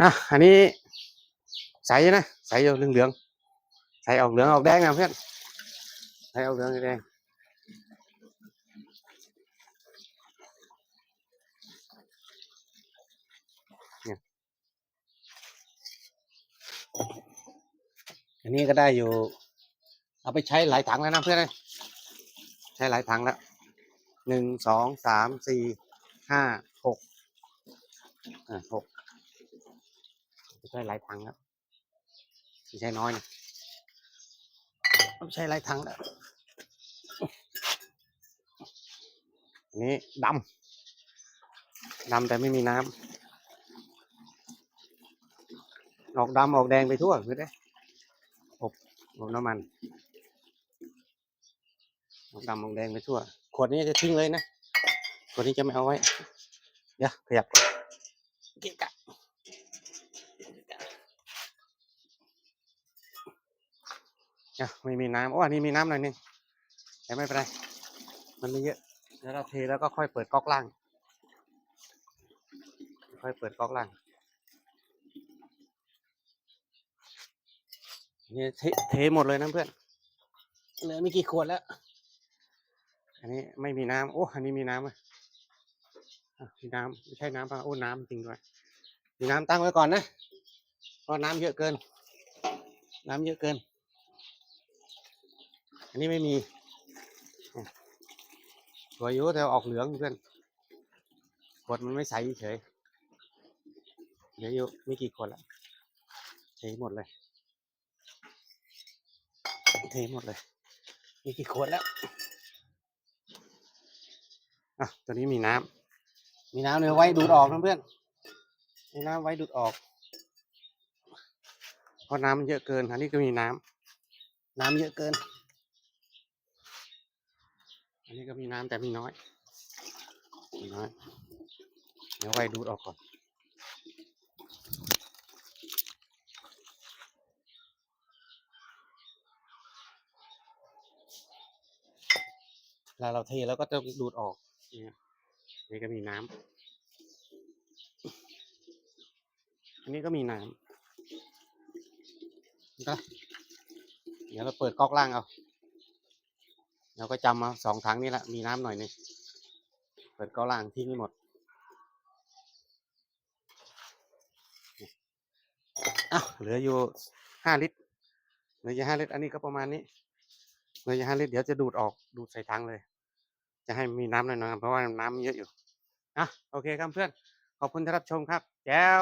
อะอันนี้ใสนะใสเอยู่เหลืองใสออกเหลืองออกแดงนะเพื่อนใสออกเหลืองออกแดงอันนี้ก็ได้อยู่ เอาไปใช้หลายถังแล้วนะเพื่อนใช้หลายถังแล้วหนึ่งสองสามสี่ห้าหกอ่าหก ช้หลายถังแล้วไม่ใช่น้อยนะไม่ใช่หลายถังแล้วนนี้ดำดำแต่ไม่มีน้ำออกดำออกแดงไปทั่วคือได้อบอบน้ำมันออกดำออกแดงไปทั่ว ขวดนี้จะทิ้งเลยนะ ขวดนี้จะไม่เอาไว้ เดี๋ยวขยับก่อนเกะกะ เนี่ยไม่มีน้ำโอ้อันนี้มีน้ำหน่อยนึงแต่ไม่เป็นไร มันไม่เยอะแล้วเราเทแล้วก็ค่อยเปิดก๊อกล่าง ค่อยเปิดก๊อกล่างนี่เทเทหมดเลยนะเพื่อนเหลือไม่กี่ขวดแล้ว อันนี้ไม่มีน้ำโอ้อันนี้มีน้ำอะอะมีน้ำไม่ใช่น้ำป่ะโอ้น้ำจริงด้วยมีน้ำตั้งไว้ก่อนนะเพราะน้ำเยอะเกิน น้ำเยอะเกินอั นนี้ไม่มีอะสวยอยู่แต่ออกเหลืองเพื่อนขวดมันไม่ใสเฉยเหลืออยู่ไม่กี่ขวดละเทหมดเลยเทหมดเลยมีกี่ขวดแล้วอะตัวนี้มีน้ำมีน้ำเลยไว้ดูดออกนะเพื่อนมีน้ำไว้ดูดออกเพราะน้ำมันเยอะเกินอันนี้ก็มีน้ำน้ำเยอะเกิน อันนี้ก็มีน้ำแต่มีน้อย มีน้อย เดี๋ยวไว้ดูดออกก่อนเวลาเราเทแล้วก็ต้องดูดออกเนี่ยนี่ก็มีน้ำ อันนี้ก็มีน้ำก็เดี๋ยวเราเปิดก๊อกล่างเอา เราก็จำเอาสองถังนี่แหละมีน้ำหน่อยนึงเปิดก๊อล่างทิ้งให้หมดอ้าวเหลืออยู่ห้าลิตรเหลืออยู่ห้าลิตรอันนี้ก็ประมาณนี้เหลืออยู่ห้าลิตรเดี๋ยวจะดูดออกดูดใส่ถังเลย จะให้มีน้ำหน่อยๆเพราะว่าน้ำเยอะอยู่อะโอเคครับเพื่อนขอบคุณที่รับชมครับแจ้ว